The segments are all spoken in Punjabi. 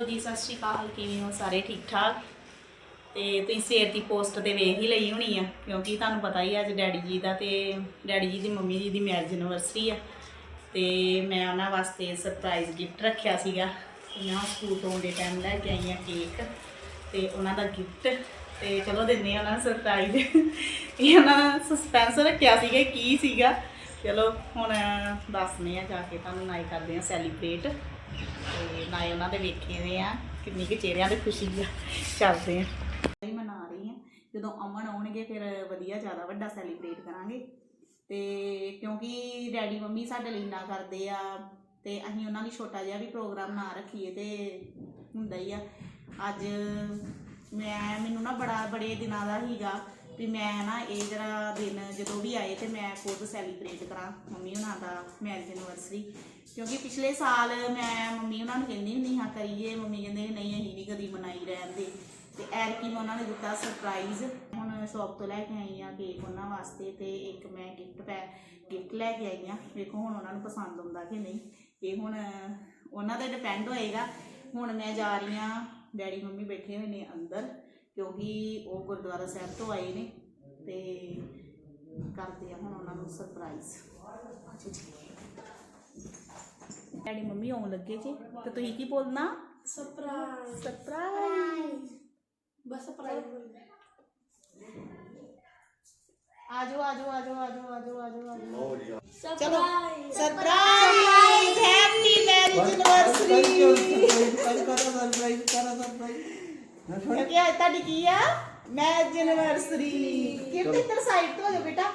ਜੀ, ਸਤਿ ਸ਼੍ਰੀ ਅਕਾਲ, ਕਿਵੇਂ ਹੋ ਸਾਰੇ? ਠੀਕ ਠਾਕ? ਤੇ ਤੁਸੀਂ ਸਵੇਰ ਦੀ ਪੋਸਟ ਤੇ ਵੇਖ ਹੀ ਲਈ ਹੋਣੀ ਆ, ਕਿਉਂਕਿ ਤੁਹਾਨੂੰ ਪਤਾ ਹੀ ਆ, ਅੱਜ ਡੈਡੀ ਜੀ ਦਾ ਤੇ ਡੈਡੀ ਜੀ ਦੀ ਮੰਮੀ ਜੀ ਦੀ ਮੈਰਿਜ ਐਨਵਰਸਰੀ ਆ। ਤੇ ਮੈਂ ਉਹਨਾਂ ਵਾਸਤੇ ਸਰਪ੍ਰਾਈਜ਼ ਗਿਫਟ ਰੱਖਿਆ ਸੀਗਾ। ਮੈਂ ਸਕੂਲ ਤੋਂ ਦੇ ਟਾਈਮ ਲੈ ਕੇ ਆਈ ਆ ਕੇਕ ਤੇ ਉਹਨਾਂ ਦਾ ਗਿਫਟ ਤੇ ਚਲੋ ਦਿੰਦੇ ਆ ਉਹਨਾਂ ਨੂੰ ਸਰਪ੍ਰਾਈਜ਼ ਇਹ ਉਹਨਾਂ ਨੇ ਸਸਪੈਂਸ ਰੱਖਿਆ ਸੀਗਾ ਕੀ ਸੀਗਾ। ਚਲੋ ਹੁਣ ਦੱਸਦੇ ਆ ਜਾ ਕੇ, ਤੁਹਾਨੂੰ ਨਾਈ ਕਰਦੇ ਆ ਸੈਲੀਬ੍ਰੇਟ ਤੇ ਨਾ ਉਹਨਾਂ ਦੇ ਵੇਖੇ ਦੇ ਆ, ਕਿੰਨੀ ਕਿ ਚਿਹਰਿਆਂ ਤੇ ਖੁਸ਼ੀ ਆ, ਚੱਲਦੇ ਆ। ਹੀ ਮਨਾ ਰਹੀ ਆ, ਜਦੋਂ ਅਮਨ ਆਉਣਗੇ ਫਿਰ ਵਧੀਆ ਜ਼ਿਆਦਾ ਵੱਡਾ ਸੈਲੀਬ੍ਰੇਟ ਕਰਾਂਗੇ। ਤੇ ਕਿਉਂਕਿ ਡੈਡੀ ਮੰਮੀ ਸਾਡੇ ਲਈ ਇੰਨਾ ਕਰਦੇ ਆ, ਤੇ ਅਸੀਂ ਉਹਨਾਂ ਲਈ ਛੋਟਾ ਜਿਹਾ ਵੀ ਪ੍ਰੋਗਰਾਮ ਨਾ ਰੱਖੀਏ ਤੇ ਹੁੰਦਾ ਹੀ ਆ। ਅੱਜ ਮੈਂ, ਮੈਨੂੰ ਨਾ ਬੜਾ, ਬੜੇ ਦਿਨਾਂ ਦਾ ਹੀਗਾ ਵੀ ਮੈਂ ਨਾ ਇਹ ਜਿਹੜਾ ਦਿਨ ਜਦੋਂ ਵੀ ਆਏ ਤੇ ਮੈਂ ਖੁਦ ਸੈਲੀਬ੍ਰੇਟ ਕਰਾਂ ਮੰਮੀ ਉਹਨਾਂ ਦਾ ਮੈਰਿਜ ਐਨੀਵਰਸਰੀ ਕਿਉਂਕਿ ਪਿਛਲੇ ਸਾਲ ਮੈਂ ਮੰਮੀ ਉਹਨਾਂ ਨੂੰ ਕਹਿੰਦੀ ਹੁੰਦੀ ਹਾਂ, ਕਰੀਏ। ਮੰਮੀ ਕਹਿੰਦੇ ਨਹੀਂ, ਅਸੀਂ ਨਹੀਂ ਕਦੀ ਮਨਾਈ ਰਹਿੰਦੇ ਤੇ ਐਰਕੀ ਮੈਂ ਉਹਨਾਂ ਨੇ ਦਿੱਤਾ ਸਰਪ੍ਰਾਈਜ਼ ਹੁਣ ਸ਼ੌਪ ਤੋਂ ਲੈ ਕੇ ਆਈ ਆ ਕੇਕ ਉਹਨਾਂ ਵਾਸਤੇ ਤੇ ਇੱਕ ਮੈਂ ਗਿਫਟ ਪੈ ਗਿਫਟ ਲੈ ਕੇ ਆਈ ਆ ਵੇਖੋ ਹੁਣ ਉਹਨਾਂ ਨੂੰ ਪਸੰਦ ਆਉਂਦਾ ਕਿ ਨਹੀਂ। ਇਹ ਹੁਣ ਉਹਨਾਂ ਤੇ ਡਿਪੈਂਡ ਹੋਏਗਾ। ਹੁਣ ਮੈਂ ਜਾ ਰਹੀ ਆ ਡੈਡੀ ਮੰਮੀ ਬੈਠੇ ਹੋਏ ਨੇ ਅੰਦਰ। ਕਿਉਂਕਿ ਉਹ ਗੁਰਦੁਆਰਾ ਸਾਹਿਬ ਤੋਂ ਆਏ ਨੇ ਤੇ ਕਰਦੇ ਆ ਹੁਣ ਉਹਨਾਂ ਨੂੰ ਸਰਪ੍ਰਾਈਜ਼ ਡੈਡੀ ਮੰਮੀ ਆਉਣ ਲੱਗੇ ਜੀ ਤੇ ਤੁਸੀਂ ਕੀ ਬੋਲਣਾ? ਸਰਪ੍ਰਾਈਜ਼ ਸਰਪ੍ਰਾਈਜ਼ ਬਸ ਸਰਪ੍ਰਾਈਜ਼ ਆਜੋ ਆਜੋ ਆਜੋ ਆਜੋ ਆਜੋ ਆਜੋ ਆਜੋ। Surprise surprise happy marriage anniversary ਕਿਉਂਕਿ ਅੱਜ ਤੁਹਾਡੀ ਕੀ ਆ ਮੈਰਿਜ ਐਨਵਰਸਰੀ ਗਿਫਟ ਇੱਧਰ ਸਾਈਡ ਤੋਂ ਹੋ ਜਾਓ ਬੇਟਾ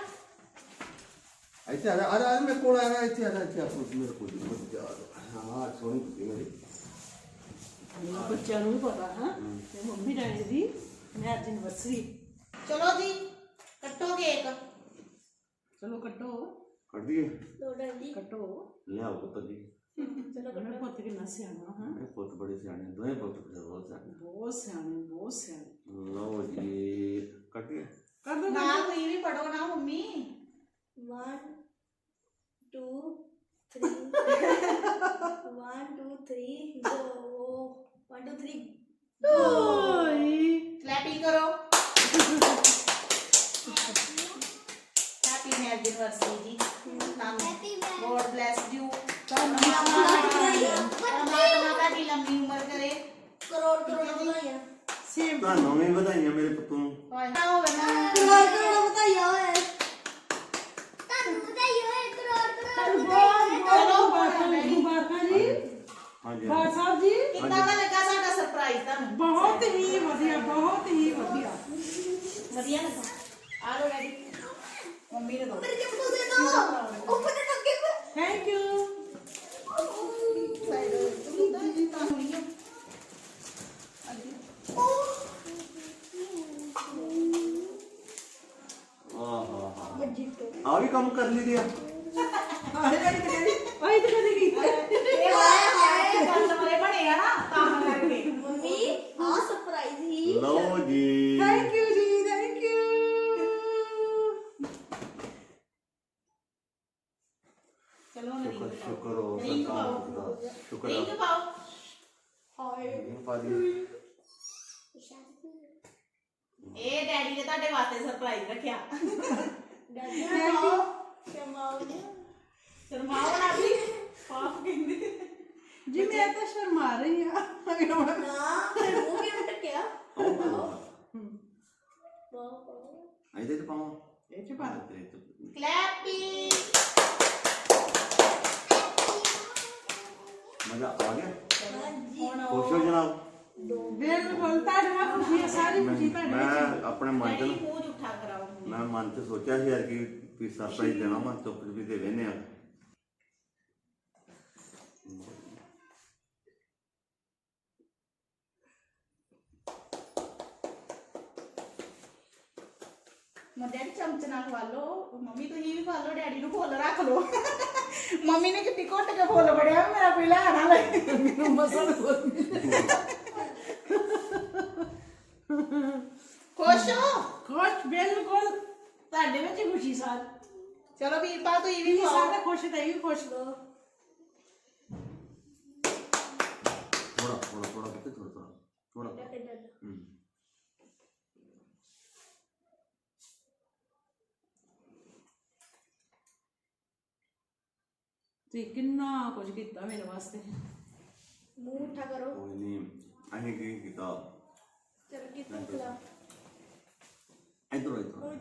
ਇੱਥੇ ਆ ਜਾ ਆ ਜਾ ਮੇਰੇ ਕੋਲ ਆ ਜਾ ਇੱਥੇ ਆ ਜਾ ਇੱਥੇ ਆ ਪੁੱਤ ਮੇਰੇ ਕੋਲ ਬਹੁਤ ਜਾ ਹਾਂ ਸੋਹਣੀ ਕੁੱਤੀ ਮੇਰੀ ਬੱਚਿਆਂ ਨੂੰ ਵੀ ਪਤਾ ਹੈ ਤੇ ਮੰਮੀ ਡੈਡੀ ਦੀ ਮੈਰਿਜ ਐਨਵਰਸਰੀ ਚਲੋ ਜੀ ਕੱਟੋ ਕੇਕ ਚਲੋ ਕੱਟੋ ਕੱਢ ਦਈਏ ਲੋ ਡੈਡੀ ਕੱਟੋ ਲਿਆਓ ਪੁੱਤ ਜੀ ਚਲੋ ਮੇਰੇ ਪੁੱਤ ਕਿੰਨਾ ਸਿਆਣਾ ਹਾਂ। ਮੇਰੇ ਪੁੱਤ ਬੜੇ ਸਿਆਣੇ ਦੋਵੇਂ ਪੁੱਤ ਬੜੇ ਬਹੁਤ ਸਿਆਣੇ ਬਹੁਤ ਸਿਆਣੇ ਬਹੁਤ ਸਿਆਣੇ। ਲਓ ਜੀ ਕੱਟੀਏ ਕਰ ਦੋ ਨਾ ਤੁਸੀਂ ਵੀ ਪੜੋ ਨਾ ਮੰਮੀ। 1 2 3 1 2 3 ਗੋ 1 2 3 ਓਏ। ਕਲੈਪਿੰਗ ਕਰੋ। ਹੈਪੀ ਐਨਵਰਸਰੀ ਜੀ। ਹੈਪੀ ਗੋਡ ਬlesਸ ਯੂ ਪਰਮਾਤਮਾ ਤੁਹਾਡੀ ਲੰਮੀ ਉਮਰ ਕਰੇ ਕਰੋੜ ਕਰੋੜ ਵਧਾਈਆਂ ਸੇਮ ਤੁਹਾਨੂੰ ਵੀ ਵਧਾਈਆਂ ਮੇਰੇ ਪੁੱਤ ਨੂੰ। ਕਰੋੜ ਕਰੋੜ ਵਧਾਈਆਂ ਹੋਏ ਤੁਹਾਨੂੰ ਵਧਾਈਆਂ ਹੋਏ ਕਰੋੜ ਕਰੋੜ ਚਲੋ ਮੁਬਾਰਕਾਂ ਮੁਬਾਰਕਾਂ ਜੀ। ਹਾਂਜੀ ਬਾਦ ਸਾਹਿਬ ਜੀ। ਕਿੰਨਾ ਦਾ ਲੱਗਾ ਸਾਡਾ ਸਰਪ੍ਰਾਈਜ਼ ਤੁਹਾਨੂੰ? ਬਹੁਤ ਹੀ ਵਧੀਆ ਬਹੁਤ ਹੀ ਵਧੀਆ। ਵਧੀਆ ਲੱਗਾ। ਆ ਲੋ ਡੈਡੀ ਮੰਮੀ ਨੇ ਦੋ। ਮੇਰੇ ਜੰਮੂ ਦੇ ਦੋ। ਉੱਪਰ ਤੇ ਟੱਕੇ ਥੈਂਕ ਯੂ ਆਹ ਵੱਜੀ ਤੋਂ ਆ ਵੀ ਕੰਮ ਕਰ ਲਈ ਦਿਆ ਆਏ ਤੇ ਕਦੇ ਕੀਤਾ ਇਹ ਹਾਏ ਹਾਏ ਕਸਟਮਰੇ ਬਣੇ ਆ ਨਾ ਤਾਂ ਕਰਕੇ। ਮੰਮੀ ਆ ਸਰਪ੍ਰਾਈਜ਼ ਹੀ। ਲਓ ਜੀ। ਥੈਂਕ ਯੂ ਜੀ ਥੈਂਕ ਯੂ ਚਲੋ ਹੁਣ ਸ਼ੁਕਰ ਰਿੰਗ ਸ਼ੁਕਰ ਹੋ ਰਿੰਗ ਸਰਕਾਰ ਪਾਓ। ਦਾ ਸ਼ੁਕਰ ਰਿੰਗ ਹੈ ਪਾਓ। ਹਾਏ। ਪਾ ਦੀ। ਇਹ ਡੈਡੀ ਨੇ ਤੁਹਾਡੇ ਵਾਸਤੇ ਸਰਪ੍ਰਾਈਜ਼ ਰੱਖਿਆ। ਡੈਡੀ ਆਓ ਸ਼ਮਾਓ ਸ਼ਰਮਾਓ ਨਾ ਵੀ ਪਾਪ ਕਹਿੰਦੇ ਜੀ ਮੈਂ ਤਾਂ ਸ਼ਰਮਾ ਰਹੀ ਆ ਨਾ ਵਾਓ ਵਾਓ ਇਹਦੇ ਤੇ ਪਾਵਾਂ ਇਹ ਚ ਪਾ। ਤੇਰੇ ਤੇ ਮਜ਼ਾ ਆ ਗਿਆ। ਹੁਣ ਖੁਸ਼ ਹੋ ਜਨਾਬ। ਬਿਲਕੁਲ ਤੁਹਾਡੇ ਨਾਲ ਖੁਸ਼ੀ ਹੈ ਸਾਰੀ ਖੁਸ਼ੀ ਤੁਹਾਡੇ ਵਿੱਚ ਮੈਂ ਆਪਣੇ ਮਨ ਚ ਕਰਾਓ ਮੈਂ ਮਨ ਚ ਸੋਚਿਆ ਸੀ ਯਾਰ ਕਿ ਵੀ ਸਰਪ੍ਰਾਈਜ਼ ਦੇਣਾ ਮੈਂ ਚੁੱਪ ਚੁਪੀ ਤੇ ਵੇਨੇ ਆ। ਮੈਂ ਡੈਡੀ ਚਮਚ ਨਾਲ ਖਵਾ ਲਓ ਮੰਮੀ ਤੁਸੀਂ ਵੀ ਖਵਾ ਲਓ ਡੈਡੀ ਨੂੰ ਫੁੱਲ ਰੱਖ ਲਓ। ਮੰਮੀ ਨੇ ਕਿੱਟੀ ਘੁੱਟ ਕੇ ਫੁੱਲ ਬੜਿਆ ਮੇਰਾ ਕੋਈ ਲੈ ਨਾ ਲੈ। ਮੈਨੂੰ ਮਸਲ ਖੁਸ਼ ਹੋ ਖੁਸ਼ ਬਿਲਕੁਲ ਤੁਹਾਡੇ ਵਿੱਚ ਹੀ ਖੁਸ਼ੀ ਸਾਰ ਚਲੋ ਵੀਰਪਾ ਤੁਸੀਂ ਵੀ ਵੀ ਖਵਾਓ ਸਾਰੇ ਖੁਸ਼ ਤੇ ਵੀ ਖੁਸ਼ ਥੋੜਾ ਥੋੜਾ ਥੋੜਾ ਥੋੜਾ ਕਿਤੇ ਥੋੜਾ ਥੋੜਾ ਥੋੜਾ ਹੂੰ। ਤੇ ਕਿੰਨਾ ਕੁਝ ਕੀਤਾ ਮੇਰੇ ਵਾਸਤੇ? ਮੂੰਹ ਉੱਠਾ ਕਰੋ। ਕੋਈ ਨਹੀਂ ਅਸੀਂ ਕੀ ਕੀਤਾ? ਚਲ ਕਿਤੇ ਖਲਾ ਇਧਰੋਂ ਇਧਰੋਂ।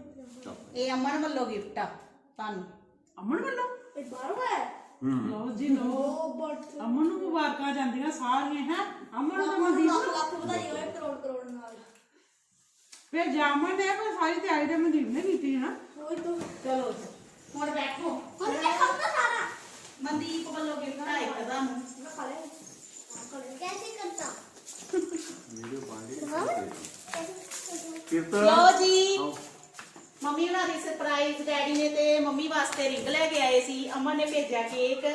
ਚੱਲ ਇਹ ਅਮਨ ਵੱਲੋਂ ਗਿਫਟ ਆ ਤੁਹਾਨੂੰ। ਅਮਨ ਵੱਲੋਂ? ਇਹ ਬਾਹਰੋਂ ਹੈ? ਹੂੰ। ਲਓ ਜੀ ਲਓ। ਉਹ ਬਟ ਅਮਨ ਨੂੰ ਮੁਬਾਰਕਾਂ ਜਾਂਦੀਆਂ ਸਾਰੀਆਂ ਹੈ? ਅਮਨ ਨੂੰ ਤਾਂ ਮਨਦੀਪ ਲੱਖ ਲੱਖ ਵਧਾਈ ਹੋਏ ਕਰੋੜ ਕਰੋੜ ਨਾਲ। ਫਿਰ ਜਾਮਨ ਨੇ ਪਰ ਸਾਰੀ ਤਿਆਰੀ ਤਾਂ ਮਨਦੀਪ ਨੇ ਕੀਤੀ ਹੈ? ਨਾ ਹੋਈ ਤੋ? ਚਲੋ ਹੁਣ ਬੈਠੋ। ਹੁਣ ਖਾਣਾ ਸਾਰਾ ਮਨਦੀਪ ਵੱਲੋਂ ਗਿਫਟ ਆ ਇੱਕ ਤੁਹਾਨੂੰ ਮੈਂ ਖਾ ਲਿਆ ਖਾ ਲਿਆ ਕੈਸੇ ਕਰਤਾ ਵੀਡੀਓ ਪਾਣੀ कैसे ਕਿਰਤ ਲਓ ਜੀ। ਮੰਮੀ ਉਹਨਾਂ ਦੀ ਸਰਪ੍ਰਾਈਜ਼ ਡੈਡੀ ਨੇ ਤੇ ਮੰਮੀ ਵਾਸਤੇ ਰਿੰਗ ਲੈ ਕੇ ਆਏ ਸੀ। ਅਮਨ ਨੇ ਭੇਜਿਆ ਕੇਕ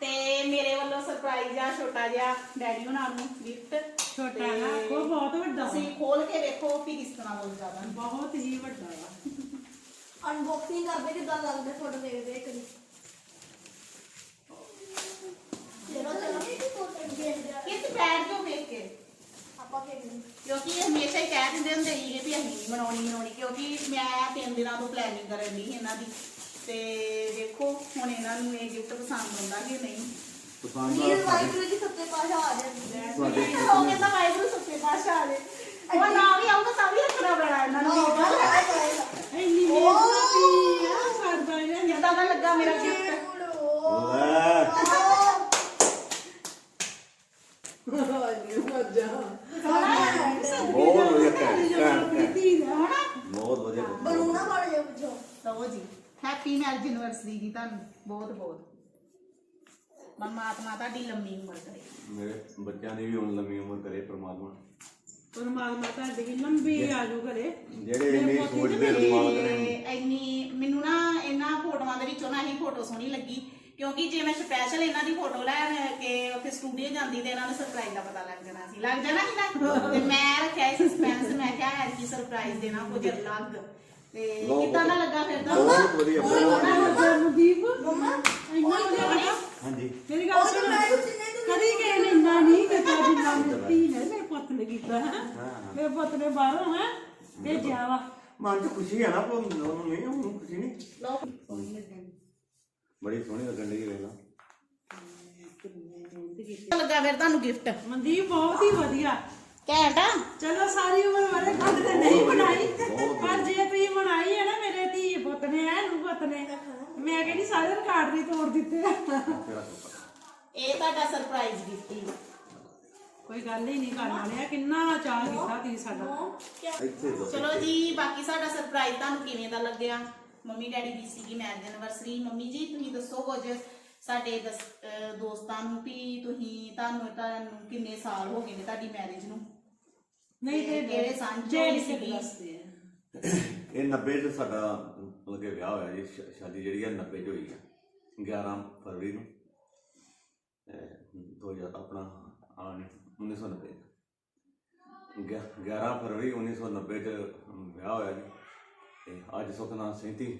ਤੇ ਮੇਰੇ ਵੱਲੋਂ ਸਰਪ੍ਰਾਈਜ਼ ਆ ਛੋਟਾ ਜਿਹਾ ਡੈਡੀ ਉਹਨਾਂ ਨੂੰ ਗਿਫਟ ਛੋਟਾ ਨਾ ਉਹ ਬਹੁਤ ਵੱਡਾ। ਤੁਸੀਂ ਖੋਲ ਕੇ ਵੇਖੋ ਵੀ ਕਿਸ ਤਰ੍ਹਾਂ ਬੋਲ ਜਾਦਾ ਬਹੁਤ ਹੀ ਵੱਡਾ ਆ ਅਨਬਾਕਸਿੰਗ ਕਰਦੇ ਕਿਦਾਂ ਲੱਗਦਾ ਫੋਟੋ ਦੇਖਦੇ ਇੱਕ ਦੀ ਚਲੋ ਚਲੋ। ਕਿਸ ਬੈਠ ਜਾਓ ਵੇਖ ਕੇ? ਆਪਾਂ ਕਿਉਂਕਿ ਇਹ ਹਮੇਸ਼ਾ ਹੀ ਕਹਿ ਦਿੰਦੇ ਹੁੰਦੇ ਸੀਗੇ ਵੀ ਅਸੀਂ ਨਹੀਂ ਮਨਾਉਣੀ ਮਨਾਉਣੀ ਕਿਉਂਕਿ ਮੈਂ ਤਿੰਨ ਦਿਨਾਂ ਤੋਂ ਪਲੈਨਿੰਗ ਕਰਨ ਦੀ ਇਹਨਾਂ ਦੀ। ਤੇ ਦੇਖੋ ਹੁਣ ਇਹਨਾਂ ਨੂੰ ਇਹ ਗਿਫਟ ਪਸੰਦ ਆਉਂਦਾ ਕਿ ਨਹੀਂ? ਪਸੰਦ ਨੀਰ ਆ ਵਾਹਿਗੁਰੂ ਜੀ ਸੱਤੇ ਪਾਸ਼ਾ ਆ ਜਾਂਦੇ ਤੁਹਾਡੇ ਉਹ ਕਹਿੰਦਾ ਵਾਹਿਗੁਰੂ ਸੱਚੇ ਪਾਤਸ਼ਾਹ ਆ ਜੇ ਉਹ ਨਾ ਵੀ ਆਉਂਦਾ ਤਾਂ ਵੀ ਰੱਖਣਾ ਪੈਣਾ ਇਹਨਾਂ ਨੂੰ। ਇੰਨੀ ਮਿਹਨਤ ਆ ਸਾਡਾ ਇਹ ਕਿੱਦਾਂ ਦਾ ਲੱਗਾ ਮੇਰਾ ਗਿਫਟ ਲੈ ਮੱਜਾ ਬਹੁਤ ਵਧੀਆ ਕਹਿ ਕਹਿ ਕੀਤੀ ਨਾ ਬਹੁਤ ਵਧੀਆ ਬਹੁਤ ਵਧੀਆ। ਬਰੂਨਾ ਬਣ ਜਾ ਪੁੱਛੋ ਲਓ ਜੀ ਮੈਰਿਜ ਐਨਵਰਸਰੀ ਜੀ ਤੁਹਾਨੂੰ ਬਹੁਤ ਬਹੁਤ। ਪਰਮਾਤਮਾ ਤੁਹਾਡੀ ਲੰਮੀ ਉਮਰ ਕਰੇ। ਮੇਰੇ ਬੱਚਿਆਂ ਦੀ ਵੀ ਹੁਣ ਲੰਮੀ ਉਮਰ ਕਰੇ ਪ੍ਰਮਾਤਮਾ। ਪਰਮਾਤਮਾ ਤੁਹਾਡੀ ਵੀ ਲੰਬੀ ਆਜੂ ਕਰੇ। ਜਿਹੜੇ ਇੰਨੇ ਸੋਚਦੇ ਕਰੇ ਤੇ ਇੰਨੀ ਮੈਨੂੰ ਨਾ ਇਹਨਾਂ ਫੋਟੋਆਂ ਦੇ ਵਿੱਚੋਂ ਨਾ ਹੀ ਫੋਟੋ ਸੋਹਣੀ ਲੱਗੀ। ਕਿਉਂਕਿ ਜੇ ਮੈਂ ਸਪੈਸ਼ਲ ਇਹਨਾਂ ਦੀ ਫੋਟੋ ਲੈਣ ਕੇ ਉੱਥੇ ਸਟੂਡੀਓ ਜਾਂਦੀ ਤੇ ਇਹਨਾਂ ਨੂੰ ਸਰਪ੍ਰਾਈਜ਼ ਦਾ ਪਤਾ ਲੱਗ ਜਾਣਾ ਸੀ। ਲੱਗ ਜਾਣਾ ਸੀ ਨਾ? ਤੇ ਮੈਂ ਰੱਖਿਆ ਸੀ ਸਸਪੈਂਸ ਮੈਂ ਕਿਹਾ ਐਰ ਕੀ ਸਰਪ੍ਰਾਈਜ਼ ਦੇਣਾ ਕੁਝ ਅਲੱਗ। ਤੇ ਬਹੁਤ ਕਿੱਦਾਂ ਦਾ ਲੱਗਾ ਫਿਰ ਤਾਂ? ਬਹੁਤ ਵਧੀਆ ਬਹੁਤ ਵਧੀਆ ਜਨਦੀਪ ਮੰਮਾ ਇੰਨਾ ਵਧੀਆ ਲੱਗਾ ਹਾਂਜੀ। ਮੇਰੀ ਗੱਲ ਸੁਣ। ਕਦੀ ਕਿਸੇ ਨੇ ਇੰਨਾ ਨਹੀਂ ਕੀਤਾ ਜਿੰਨਾ ਮੇਰੀ ਧੀ ਨੇ ਮੇਰੇ ਪੁੱਤ ਨੇ ਕੀਤਾ ਹੈ। ਮੇਰੇ ਪੁੱਤ ਨੇ ਬਾਹਰੋਂ ਹੈ। ਭੇਜਿਆ ਵਾ। ਮਨ ਚ ਖੁਸ਼ੀ ਹੈ ਨਾ ਪਰ ਉਹਨੂੰ ਨਹੀਂ ਉਹਨੂੰ ਖੁਸ਼ੀ ਨਹੀਂ। ਲਓ। ਸੋਹਣੀ ਲੱਗਣੀ। ਬੜੀ ਸੋਹਣੀ ਲੱਗਣ ਦੀ ਵੇਲਾ ਲੱਗਾ ਫਿਰ ਤੁਹਾਨੂੰ ਗਿਫਟ ਮਨਦੀਪ ਬਹੁਤ ਹੀ ਵਧੀਆ। ਘੈਂਟ ਚਲੋ ਸਾਰੀ ਉਮਰ ਵਾਲੇ ਖੰਡ ਤੇ ਨਹੀਂ ਬਣਾਈ। ਪਰ ਜੇ ਬਣਾਈ ਹੈ ਨਾ ਮੇਰੇ ਧੀ ਪੁੱਤ ਨੇ ਐ ਨੂੰ ਪੁੱਤ ਨੇ। ਮੈਂ ਕਹਿੰਦੀ ਸਾਰੇ ਰਿਕਾਰਡ ਵੀ ਤੋੜ ਦਿੱਤੇ। ਇਹ ਤੁਹਾਡਾ ਸਰਪ੍ਰਾਈਜ਼ ਗਿਫਟ ਹੀ ਕੋਈ ਗੱਲ ਹੀ ਨਹੀਂ ਕਰਨ ਵਾਲਿਆ ਕਿੰਨਾ ਚਾਹ ਕੀਤਾ ਤੁਸੀਂ ਸਾਡਾ। ਦੋ ਚਲੋ ਜੀ ਬਾਕੀ ਸਾਡਾ ਸਰਪ੍ਰਾਈਜ਼ ਤੁਹਾਨੂੰ ਕਿਵੇਂ ਦਾ ਲੱਗਿਆ? ਮੰਮੀ ਡੈਡੀ ਦੀ ਸੀਗੀ ਮੈਰਿਜ ਐਨਵਰਸਰੀ ਮੰਮੀ ਜੀ ਤੁਸੀਂ ਦੱਸੋ ਕੁਝ ਸਾਡੇ ਦੋਸਤਾਂ ਨੂੰ ਵੀ ਤੁਸੀਂ ਤੁਹਾਨੂੰ ਤੁਹਾਨੂੰ ਕਿੰਨੇ ਸਾਲ ਹੋ ਗਏ ਨੇ ਤੁਹਾਡੀ ਮੈਰਿਜ ਨੂੰ? ਨਹੀਂ ਤੇ ਕਿਹੜੇ ਸੰਨ ਚੋਂ ਜਿਹੜੀ ਸੀਗੀ? ਦੱਸਦੇ ਆ। ਇਹ 90 ਚ ਸਾਡਾ ਮਤਲਬ ਕਿ ਵਿਆਹ ਹੋਇਆ ਜੀ ਸ਼- ਸ਼ਾਦੀ ਜਿਹੜੀ ਆ 90 ਚ ਹੋਈ ਆ 11 ਫਰਵਰੀ ਨੂੰ ਇਹ 2000 ਆਪਣਾ ਆ 1990 ਗਿਆ- 11 ਫਰਵਰੀ 1990 ਚ ਵਿਆਹ ਹੋਇਆ ਜੀ ਤੇ ਅੱਜ ਸੁਖਨਾ 37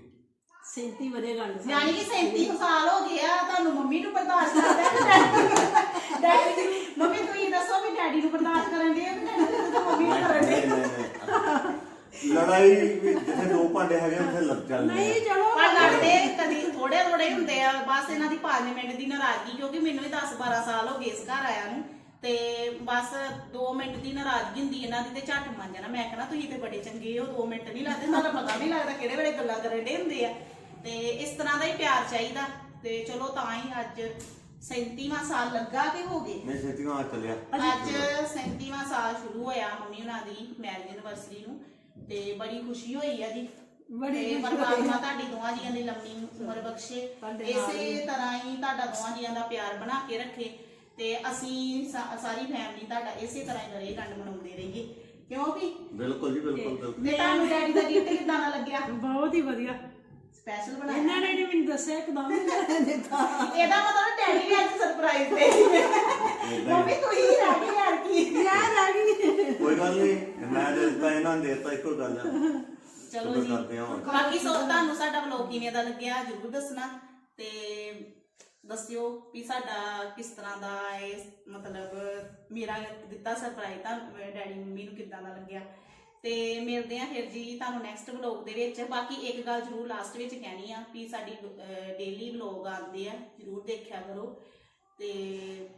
ਸੈਂਤੀ ਵਧੇ ਗੱਲ ਸੀ ਯਾਨੀ ਕਿ 37 ਕੁ ਸਾਲ ਹੋ ਗਏ ਆ ਤੁਹਾਨੂੰ ਮੰਮੀ ਨੂੰ ਬਰਦਾਸ਼ਤ ਕਰਦਾ ਹੈ ਡੈਡੀ ਨੂੰ ਮੰਮੀ ਤੁਸੀਂ ਦੱਸੋ ਵੀ ਡੈਡੀ ਨੂੰ ਬਰਦਾਸ਼ਤ ਕਰਨ ਦੇ ਕਿ ਡੈਡੀ ਨੂੰ ਤਾਂ ਮੰਮੀ ਨੂੰ ਕਰਨ ਦੇ ਨਹੀਂ ਨਹੀਂ ਨਹੀਂ ਲੜਾਈ ਵੀ ਜਿੱਥੇ ਦੋ ਭਾਂਡੇ ਹੈਗੇ ਉੱਥੇ ਲੱਗ ਚੱਲਦੇ ਨਹੀਂ ਚਲੋ ਪਰ ਲੜਦੇ ਕਦੀ ਥੋੜੇ ਥੋੜੇ ਹੁੰਦੇ ਆ। ਬਸ ਇਹਨਾਂ ਦੀ 5 ਮਿੰਟ ਦੀ ਨਾਰਾਜ਼ਗੀ ਕਿਉਂਕਿ ਮੈਨੂੰ ਵੀ 10 12 ਸਾਲ ਹੋ ਗਏ ਇਸ ਘਰ ਆਇਆ ਨੂੰ। ਤੇ ਬਸ 2 ਮਿੰਟ ਦੀ ਨਾਰਾਜ਼ਗੀ ਹੁੰਦੀ ਇਹਨਾਂ ਦੀ ਤੇ ਝੱਟ ਮੰਨ ਜਾਣਾ। ਮੈਂ ਕਹਿੰਦਾ ਤੁਸੀਂ ਤੇ ਬੜੇ ਚੰਗੇ ਹੋ 2 ਮਿੰਟ ਨਹੀਂ ਲੱਗਦੇ। ਤੁਹਾਨੂੰ ਪਤਾ ਨਹੀਂ ਲੱਗਦਾ ਕਿਹੜੇ ਵੇਲੇ ਗੱਲਾਂ ਕਰਨ ਦੇ ਹੁੰਦੇ ਆ। ਤੇ ਇਸ ਤਰ੍ਹਾਂ ਦਾ ਹੀ ਪਿਆਰ ਚਾਹੀਦਾ। ਤੇ ਚਲੋ ਤਾਂ ਹੀ ਅੱਜ 37ਵਾਂ ਸਾਲ ਲੱਗਾ ਕਿ ਹੋ ਗਏ? ਨਹੀਂ ਛੇਤੀਆਂ ਆ ਚੱਲਿਆ। ਅੱਜ 37ਵਾਂ ਸਾਲ ਸ਼ੁਰੂ ਹੋਇਆ ਮੰਮੀ ਉਹਨਾਂ ਦੀ ਮੈਰਿਜ ਐਨਵਰਸਰੀ ਨੂੰ। ਤੇ ਬੜੀ ਖੁਸ਼ੀ ਹੋਈ ਆ ਜੀ। ਬੜੀ ਤੇ ਪਰਮਾਤਮਾ ਤੁਹਾਡੀ ਦੋਵਾਂ ਜੀਆਂ ਦੀ ਲੰਮੀ ਉਮਰ ਬਖਸ਼ੇ। ਇਸੇ ਤਰ੍ਹਾਂ ਹੀ ਤੁਹਾਡਾ ਦੋਵਾਂ ਜੀਆਂ ਦਾ ਪਿਆਰ ਬਣਾ ਕੇ ਰੱਖੇ। ਤੇ ਅਸੀਂ ਸਾਰੀ ਫੈਮਿਲੀ ਤੁਹਾਡਾ ਇਸੇ ਤਰ੍ਹਾਂ ਹੀ ਰਹੇ ਗੰਡ ਮਨਾਉਂਦੇ ਰਹੀਏ। ਕਿਉਂ ਵੀ? ਬਿਲਕੁਲ ਜੀ ਬਿਲਕੁਲ ਬਿਲਕੁਲ। ਤੇ ਤੁਹਾਨੂੰ ਡੈਡੀ ਦਾ ਗਿਫਟ ਕਿਦਾਂ ਦਾ ਲੱਗਿਆ? ਬਹੁਤ ਹੀ ਵਧੀਆ। ਸਪੈਸ਼ਲ ਬਣਾਇਆ? ਇਹਨਾਂ ਨੇ ਨੀ ਮੈਨੂੰ ਦੱਸਿਆ ਇੱਕਦਮ। ਹੀ ਲੈ ਦਿੱਤਾ ਇਹਦਾ ਮਤਲਬ ਡੈਡੀ ਵੀ ਅੱਜ ਸਰਪ੍ਰਾਈਜ਼ ਦੇ ਮੰਮੀ ਤੂੰ ਹੀ ਰਹਿ ਗਈ ਯਾਰ ਕੀ ਯਾਰ ਆ ਗਈ ਕੋਈ ਗੱਲ ਨਹੀਂ ਮੈਂ ਦੇ ਦੇ ਦਿੱਤਾ ਇੱਕੋ ਗੱਲ ਆ। ਚਲੋ ਸ਼ੁਕਰ ਜੀ। ਕਰਦੇ ਹਾਂ ਹੁਣ। ਬਾਕੀ ਸੋ ਤੁਹਾਨੂੰ ਸਾਡਾ ਵਲੋਗ ਕਿਵੇਂ ਦਾ ਲੱਗਿਆ ਜਰੂਰ ਦੱਸਣਾ ਤੇ ਦੱਸਿਓ ਵੀ ਸਾਡਾ ਕਿਸ ਤਰ੍ਹਾਂ ਦਾ ਇਹ ਮਤਲਬ ਮੇਰਾ ਦਿੱਤਾ ਸਰਪ੍ਰਾਈਜ਼ ਤਾਂ ਡੈਡੀ ਮੰਮੀ ਨੂੰ ਕਿੱਦਾਂ ਦਾ ਲੱਗਿਆ। ਤੇ ਮਿਲਦੇ ਆ ਫਿਰ ਜੀ ਤੁਹਾਨੂੰ ਨੈਕਸਟ ਵਲੌਗ ਦੇ ਵਿੱਚ। ਬਾਕੀ ਇੱਕ ਗੱਲ ਜ਼ਰੂਰ ਲਾਸਟ ਵਿੱਚ ਕਹਿਣੀ ਆ ਵੀ ਸਾਡੀ ਡੇਲੀ ਵਲੌਗ ਆਉਂਦੇ ਆ ਜ਼ਰੂਰ ਦੇਖਿਆ ਕਰੋ। ਤੇ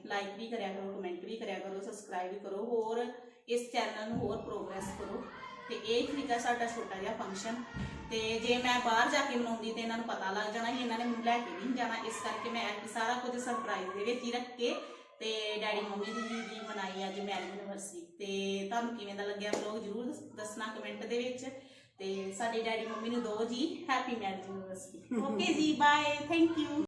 ਲਾਈਕ ਵੀ ਕਰਿਆ ਕਰੋ ਕਮੈਂਟ ਵੀ ਕਰਿਆ ਕਰੋ ਸਬਸਕ੍ਰਾਈਬ ਵੀ ਕਰੋ। ਹੋਰ ਇਸ ਚੈਨਲ ਨੂੰ ਹੋਰ ਪ੍ਰੋਗਰੈਸ ਕਰੋ। ਤੇ ਇਹ ਸੀਗਾ ਸਾਡਾ ਛੋਟਾ ਜਿਹਾ ਫੰਕਸ਼ਨ ਤੇ ਜੇ ਮੈਂ ਬਾਹਰ ਜਾ ਕੇ ਮਨਾਉਂਦੀ ਤੇ ਇਹਨਾਂ ਨੂੰ ਪਤਾ ਲੱਗ ਜਾਣਾ ਕਿ ਇਹਨਾਂ ਨੇ ਮੈਨੂੰ ਲੈ ਕੇ ਨਹੀਂ ਜਾਣਾ। ਇਸ ਕਰਕੇ ਮੈਂ ਇਹ ਸਾਰਾ ਕੁਝ ਸਰਪ੍ਰਾਈਜ਼ ਦੇ ਵਿੱਚ ਹੀ ਰੱਖ ਕੇ ਤੇ ਡੈਡੀ ਮੰਮੀ ਦੀ ਦੀ ਮਨਾਈ ਅੱਜ ਮੈਰਿਜ ਐਨਵਰਸਰੀ ਤੇ ਤੁਹਾਨੂੰ ਕਿਵੇਂ ਦਾ ਲੱਗਿਆ ਵਲੌਗ ਜਰੂਰ ਦੱਸਣਾ ਕਮੈਂਟ ਦੇ ਵਿੱਚ। ਤੇ ਸਾਡੇ ਡੈਡੀ ਮੰਮੀ ਨੂੰ ਦੋ ਜੀ ਹੈਪੀ ਮੈਰਿਜ ਐਨਵਰਸਰੀ ਓਕੇ ਜੀ ਬਾਏ ਥੈਂਕ ਯੂ